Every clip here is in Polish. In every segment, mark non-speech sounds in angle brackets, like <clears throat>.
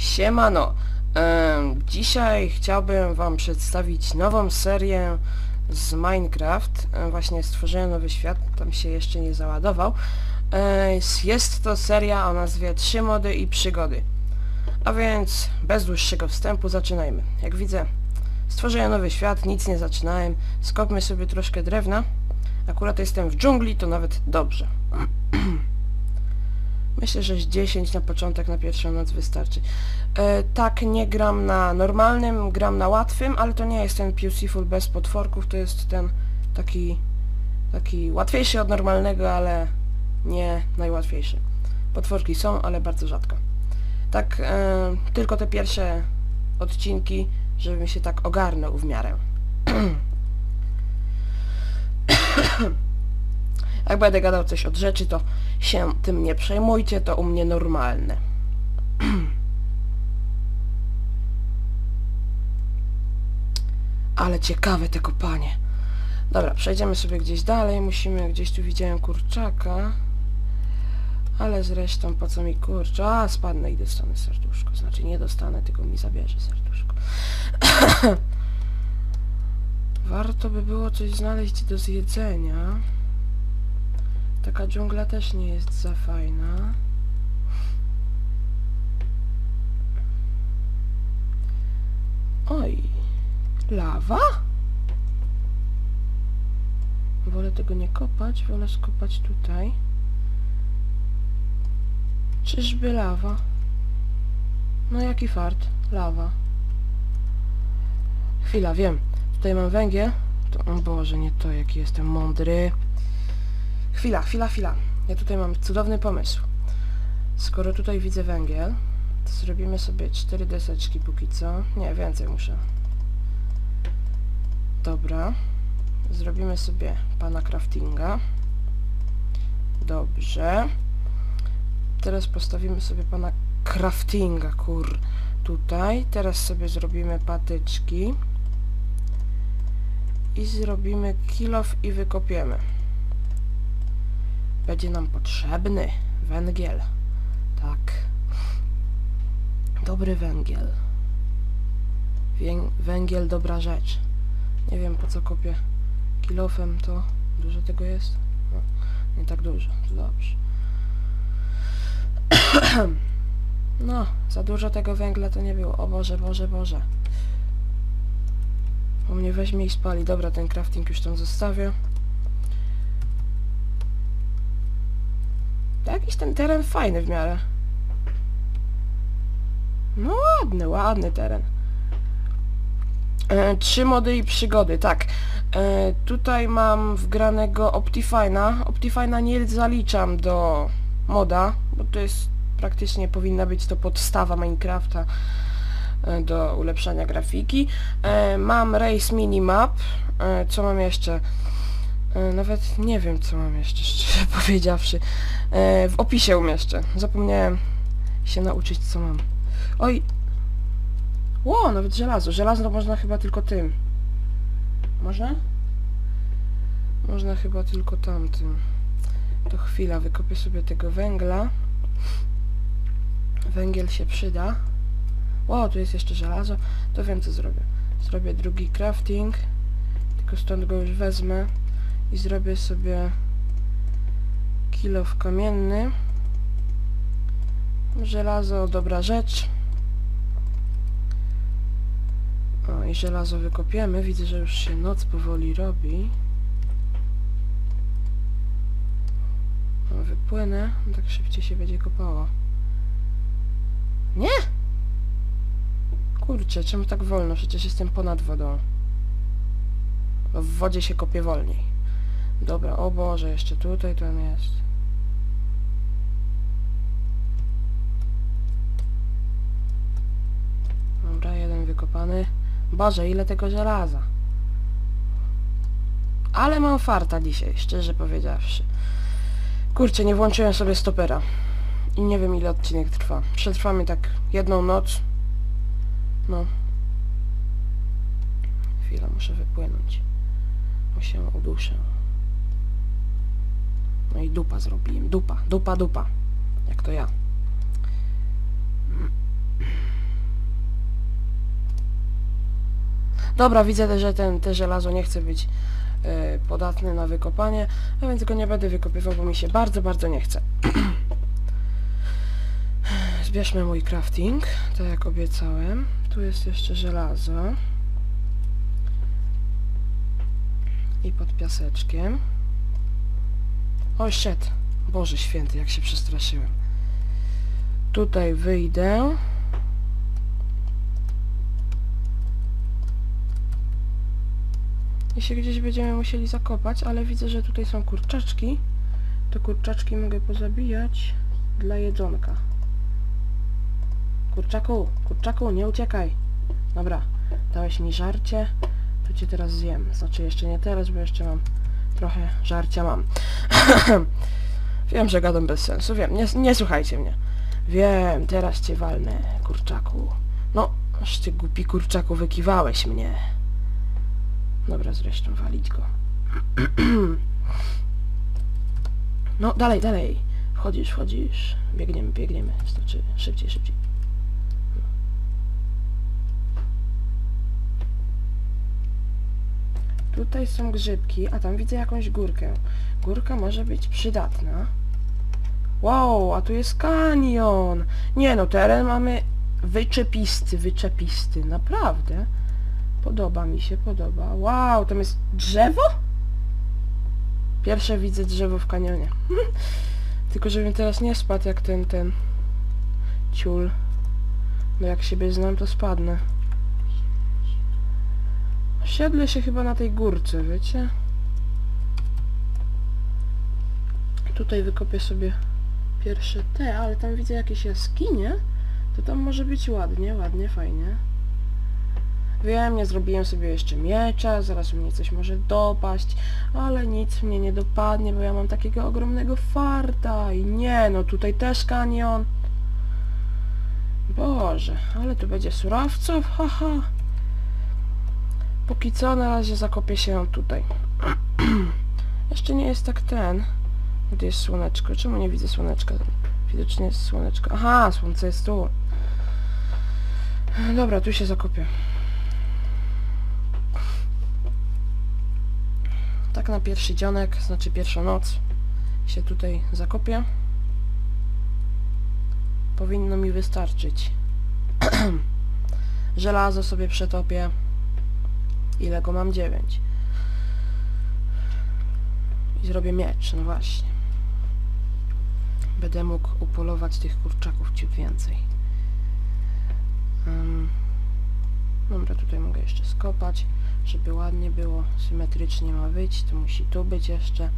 Siemano! Em, dzisiaj chciałbym wam przedstawić nową serię z Minecraft. Właśnie stworzyłem nowy świat, tam się jeszcze nie załadował. Jest to seria o nazwie Trzy mody i przygody. A więc bez dłuższego wstępu zaczynajmy. Jak widzę, stworzyłem nowy świat, nic nie zaczynałem. Skopmy sobie troszkę drewna. Akurat jestem w dżungli, to nawet dobrze. <clears throat> Myślę, że z 10 na początek, na pierwszą noc wystarczy. E, tak, nie gram na normalnym, gram na łatwym, ale to nie jest ten Beautiful bez potworków, to jest ten taki, taki łatwiejszy od normalnego, ale nie najłatwiejszy. Potworki są, ale bardzo rzadko. Tak, e, tylko te pierwsze odcinki, żebym się tak ogarnął w miarę. <coughs> Jak będę gadał coś od rzeczy, to się tym nie przejmujcie, to u mnie normalne. Ale ciekawe te kopanie. Dobra, przejdziemy sobie gdzieś dalej. Musimy, gdzieś tu widziałem kurczaka. Ale zresztą po co mi kurcza? A, spadnę i dostanę serduszko. Znaczy nie dostanę, tylko mi zabierze serduszko. <coughs> Warto by było coś znaleźć do zjedzenia. Taka dżungla też nie jest za fajna. Oj, lawa? Wolę tego nie kopać, wolę skopać tutaj. Czyżby lawa? No jaki fart, lawa. Chwila, wiem. Tutaj mam węgiel. To, o Boże, nie to, jaki jestem mądry. Chwila, chwila, chwila. Ja tutaj mam cudowny pomysł. Skoro tutaj widzę węgiel, to zrobimy sobie cztery deseczki póki co. Nie, więcej muszę. Dobra. Zrobimy sobie pana craftinga. Dobrze. Teraz postawimy sobie pana craftinga, kur. Tutaj. Teraz sobie zrobimy patyczki. I zrobimy kilof i wykopiemy. Będzie nam potrzebny węgiel. Tak. Dobry węgiel. Węgiel dobra rzecz. Nie wiem po co kopię kilofem, to dużo tego jest? No, nie tak dużo, to dobrze. <clears throat> No, za dużo tego węgla to nie było. O Boże, Boże, Boże. On mnie weźmie i spali. Dobra, ten crafting już tam zostawię. Jakiś ten teren fajny w miarę. No ładny, ładny teren. E, trzy mody i przygody, tak. E, tutaj mam wgranego Optifine'a. Optifine'a nie zaliczam do moda, bo to jest praktycznie powinna być to podstawa Minecrafta e, do ulepszania grafiki. E, mam Race Minimap. E, co mam jeszcze? E, nawet nie wiem co mam jeszcze, szczerze <laughs> powiedziawszy. E, w opisie umieszczę. Zapomniałem się nauczyć co mam. Oj! Ło, nawet żelazo. Żelazo można chyba tylko tym. Można? Można chyba tylko tamtym. To chwila, wykopię sobie tego węgla. Węgiel się przyda. Ło, tu jest jeszcze żelazo. To wiem co zrobię. Zrobię drugi crafting. Tylko stąd go już wezmę. I zrobię sobie kilof kamienny. Żelazo, dobra rzecz. O, i żelazo wykopiemy. Widzę, że już się noc powoli robi. O, wypłynę. Tak szybciej się będzie kopało. Nie! Kurczę, czemu tak wolno? Przecież jestem ponad wodą. W wodzie się kopie wolniej. Dobra, o Boże, jeszcze tutaj ten jest. Dobra, jeden wykopany. Boże, ile tego żelaza. Ale mam farta dzisiaj, szczerze powiedziawszy. Kurczę, nie włączyłem sobie stopera. I nie wiem ile odcinek trwa. Przetrwamy tak jedną noc. No. Chwila, muszę wypłynąć. Bo się uduszę. No i dupa zrobiłem. Dupa, dupa, dupa. Jak to ja. Dobra, widzę, że ten, te żelazo nie chce być e, podatny na wykopanie, a więc go nie będę wykopywał, bo mi się bardzo, bardzo nie chce. <clears throat> Zbierzmy mój crafting, tak jak obiecałem. Tu jest jeszcze żelazo. I pod piaseczkiem. O, shit. Boże święty, jak się przestraszyłem. Tutaj wyjdę. I się gdzieś będziemy musieli zakopać, ale widzę, że tutaj są kurczaczki. Te kurczaczki mogę pozabijać dla jedzonka. Kurczaku, kurczaku, nie uciekaj. Dobra, dałeś mi żarcie, to cię teraz zjem. Znaczy jeszcze nie teraz, bo jeszcze mam trochę żarcia mam. <laughs> wiem, że gadam bez sensu, wiem, nie, nie słuchajcie mnie. Wiem, teraz cię walnę, kurczaku. No, aż ty głupi kurczaku wykiwałeś mnie. Dobra, zresztą walić go. <clears throat> no, dalej, dalej. Wchodzisz, wchodzisz. Biegniemy, biegniemy. Znaczy, szybciej, szybciej. Tutaj są grzybki, a tam widzę jakąś górkę. Górka może być przydatna. Wow, a tu jest kanion! Nie no, teren mamy wyczepisty, wyczepisty. Naprawdę. Podoba mi się, podoba. Wow, tam jest drzewo? Pierwsze widzę drzewo w kanionie. <laughs> Tylko żebym teraz nie spadł jak ten, ten ciul. No jak siebie znam, to spadnę. Siedlę się chyba na tej górce, wiecie? Tutaj wykopię sobie pierwsze te, ale tam widzę jakieś jaskinie. To tam może być ładnie, ładnie, fajnie. Wiem, nie zrobiłem sobie jeszcze miecza, zaraz mnie coś może dopaść, ale nic mnie nie dopadnie, bo ja mam takiego ogromnego farta i nie, no tutaj też kanion. Boże, ale tu będzie surowców, haha. Póki co na razie zakopię się tutaj. <clears throat> jeszcze nie jest tak ten. Gdzie jest słoneczko? Czemu nie widzę słoneczka? Widocznie jest słoneczko. Aha, słońce jest tu. Dobra, tu się zakopię. Tak na pierwszy dzionek, znaczy pierwszą noc się tutaj zakopię. Powinno mi wystarczyć. <clears throat> Żelazo sobie przetopię. Ile go mam? 9. I zrobię miecz, no właśnie. Będę mógł upolować tych kurczaków ciut więcej. Um, dobra, tutaj mogę jeszcze skopać żeby ładnie było, symetrycznie ma być, to musi tu być jeszcze.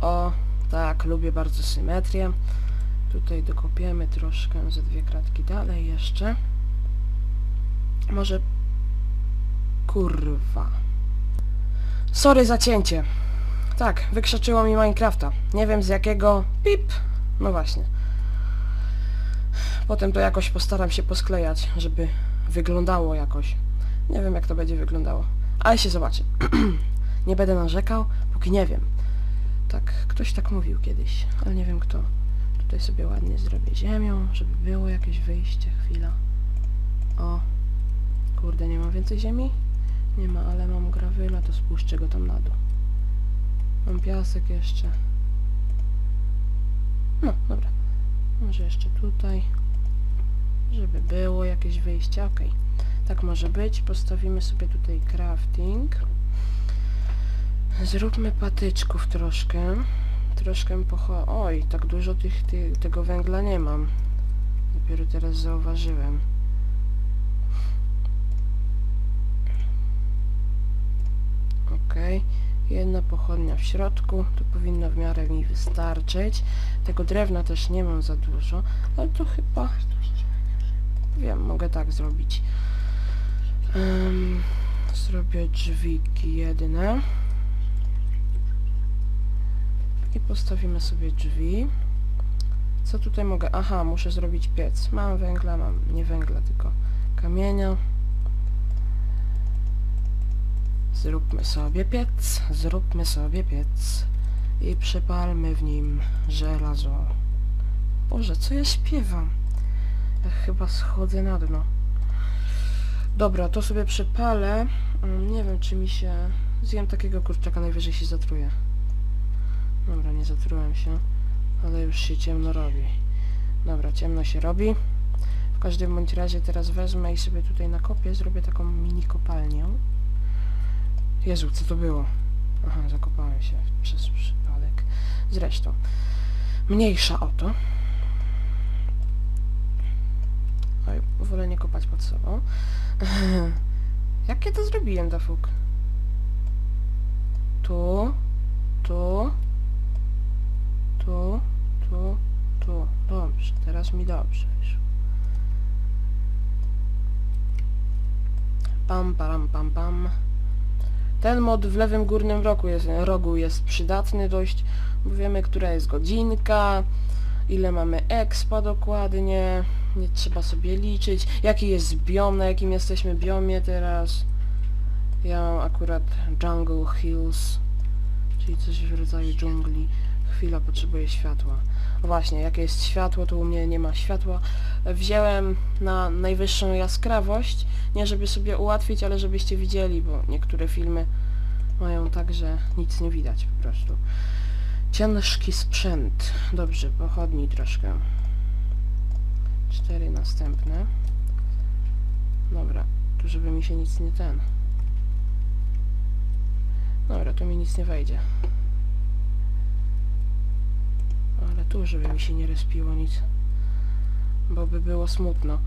O, tak, lubię bardzo symetrię. Tutaj dokopiemy troszkę ze dwie kratki dalej jeszcze. Może... Kurwa. Sorry za cięcie. Tak, wykrzaczyło mi Minecrafta. Nie wiem z jakiego... Pip! No właśnie. Potem to jakoś postaram się posklejać, żeby wyglądało jakoś. Nie wiem jak to będzie wyglądało. Ale się zobaczy. <clears throat> nie będę narzekał, póki nie wiem. Tak, ktoś tak mówił kiedyś, ale nie wiem kto. Tutaj sobie ładnie zrobię ziemią, żeby było jakieś wyjście, chwila. O, kurde, nie ma więcej ziemi? Nie ma, ale mam grawyla, to spuszczę go tam na dół. Mam piasek jeszcze. No, dobra. Może jeszcze tutaj, żeby było jakieś wyjście. Okay. Tak może być. Postawimy sobie tutaj crafting. Zróbmy patyczków troszkę. Troszkę pocho... Oj, tak dużo tych, ty, tego węgla nie mam. Dopiero teraz zauważyłem. Jedna pochodnia w środku. To powinno w miarę mi wystarczyć. Tego drewna też nie mam za dużo, ale to chyba... Wiem, mogę tak zrobić. Um, zrobię drzwiki jedne. I postawimy sobie drzwi. Co tutaj mogę? Aha, muszę zrobić piec. Mam węgla, mam nie węgla, tylko kamienia. Zróbmy sobie piec, zróbmy sobie piec i przepalmy w nim żelazo. Boże, co ja śpiewam? Ja chyba schodzę na dno. Dobra, to sobie przepalę. Mm, Nie wiem, czy mi się... Zjem takiego kurczaka, najwyżej się zatruję. Dobra, nie zatrułem się, ale już się ciemno robi. Dobra, ciemno się robi. W każdym bądź razie teraz wezmę i sobie tutaj nakopię, zrobię taką mini kopalnię. Jezu, co to było? Aha, zakopałem się przez przypadek. Zresztą, mniejsza o to. Oj, wolę nie kopać pod sobą. <laughs> Jak ja to zrobiłem, Dafuk? Tu, tu, tu, tu, tu. Dobrze, teraz mi dobrze wyszło. Pam, pam, pam, pam. Ten mod w lewym górnym rogu jest, rogu jest przydatny dość, bo wiemy, która jest godzinka, ile mamy expa dokładnie, nie trzeba sobie liczyć, jaki jest biom, na jakim jesteśmy biomie teraz. Ja mam akurat Jungle Hills, czyli coś w rodzaju dżungli. Chwila, potrzebuję światła. No właśnie, jakie jest światło, to u mnie nie ma światła. Wziąłem na najwyższą jaskrawość, nie żeby sobie ułatwić, ale żebyście widzieli, bo niektóre filmy mają tak, że nic nie widać po prostu. Ciężki sprzęt. Dobrze, pochodni troszkę. Cztery następne. Dobra, tu żeby mi się nic nie ten. Dobra, tu mi nic nie wejdzie. Tu, żeby mi się nie respiło nic. Bo by było smutno.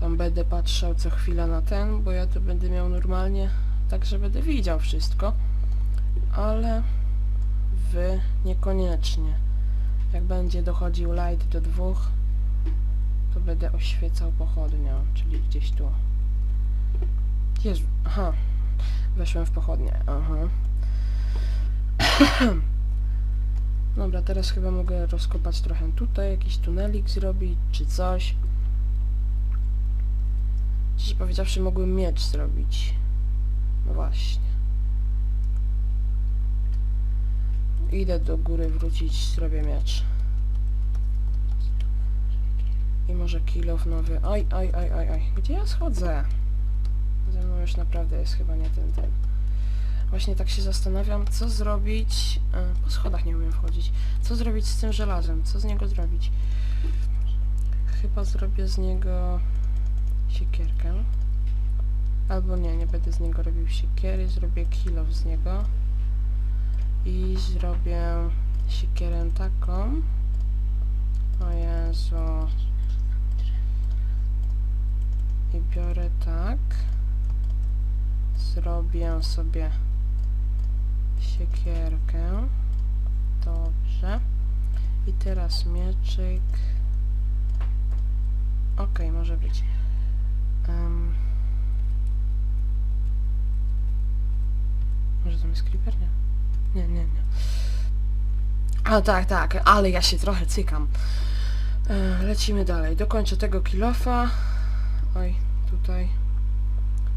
Tam będę patrzał co chwila na ten, bo ja to będę miał normalnie, tak że będę widział wszystko. Ale wy niekoniecznie. Jak będzie dochodził light do dwóch, to będę oświecał pochodnią, czyli gdzieś tu. Jezu, aha. Weszłem w pochodnię, aha. <clears throat> Dobra, teraz chyba mogę rozkopać trochę tutaj, jakiś tunelik zrobić, czy coś. Szczerze powiedziawszy, mogłem miecz zrobić. No właśnie. Idę do góry wrócić, zrobię miecz. I może kilof nowy. Oj, oj, oj, oj, oj. Gdzie ja schodzę? Ze mną już naprawdę jest chyba nie ten, ten. Właśnie tak się zastanawiam, co zrobić... E, po schodach nie umiem wchodzić. Co zrobić z tym żelazem? Co z niego zrobić? Chyba zrobię z niego siekierkę. Albo nie, nie będę z niego robił siekiery, zrobię kilof z niego. I zrobię siekierę taką. O Jezu. I biorę tak. Zrobię sobie siekierkę. Dobrze. I teraz mieczyk. Okej, może być. Em. Może tam jest creeper? Nie. Nie, nie, nie. A tak, tak, ale ja się trochę cykam. E, lecimy dalej. Dokończę tego kilofa. Oj, tutaj.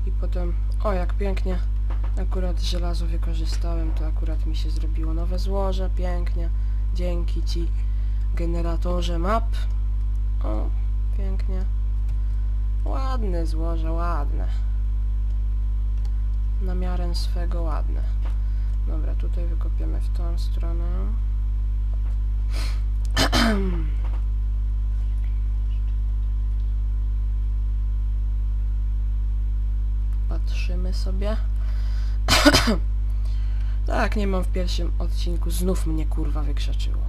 I potem... O, jak pięknie. Akurat żelazo wykorzystałem, to akurat mi się zrobiło nowe złoże. Pięknie. Dzięki Ci, generatorze map. O, pięknie. Ładne złoże, ładne. Na miarę swego ładne. Dobra, tutaj wykopiemy w tą stronę. <clears throat> Patrzymy sobie. <coughs> tak, nie mam w pierwszym odcinku. Znów mnie kurwa wykrzaczyło.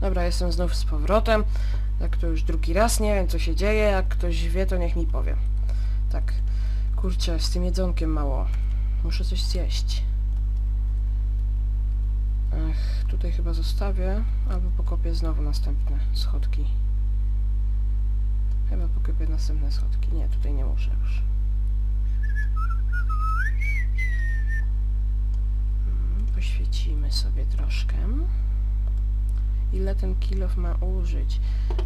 Dobra, jestem znów z powrotem. Tak to już drugi raz, nie wiem co się dzieje. Jak ktoś wie, to niech mi powie. Tak, kurczę, z tym jedzonkiem mało. Muszę coś zjeść. Tutaj chyba zostawię, albo pokopię znowu następne schodki. Chyba pokopię następne schodki. Nie, tutaj nie muszę już. Sobie troszkę. Ile ten kilof ma użyć?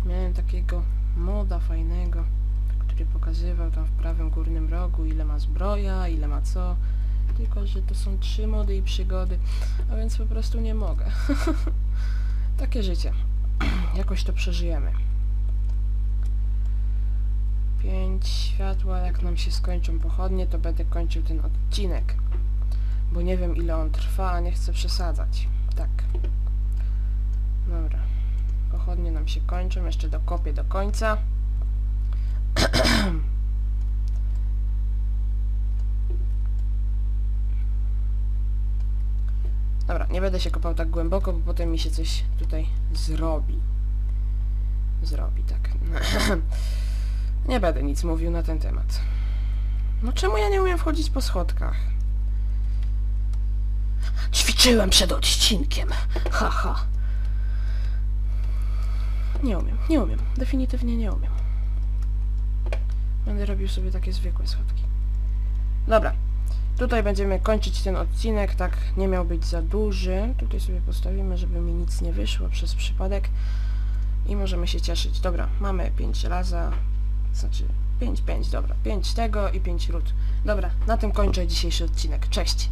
Miałem takiego moda fajnego, który pokazywał tam w prawym górnym rogu, ile ma zbroja, ile ma co. Tylko, że to są trzy mody i przygody, a więc po prostu nie mogę. <laughs> Takie życie. <clears throat> Jakoś to przeżyjemy. 5 światła, jak nam się skończą pochodnie, to będę kończył ten odcinek. Bo nie wiem ile on trwa, a nie chcę przesadzać. Tak. Dobra. Pochodnie nam się kończą, jeszcze dokopię do końca. <clears throat> Dobra, nie będę się kopał tak głęboko, bo potem mi się coś tutaj zrobi. Zrobi, tak. <clears throat> nie będę nic mówił na ten temat. No czemu ja nie umiem wchodzić po schodkach? Ćwiczyłem przed odcinkiem. Haha. Nie umiem, nie umiem. Definitywnie nie umiem. Będę robił sobie takie zwykłe schodki. Dobra. Tutaj będziemy kończyć ten odcinek, tak nie miał być za duży. Tutaj sobie postawimy, żeby mi nic nie wyszło przez przypadek. I możemy się cieszyć. Dobra, mamy 5 żelaza, znaczy 5, 5, dobra. 5 tego i 5 ród. Dobra, na tym kończę dzisiejszy odcinek. Cześć!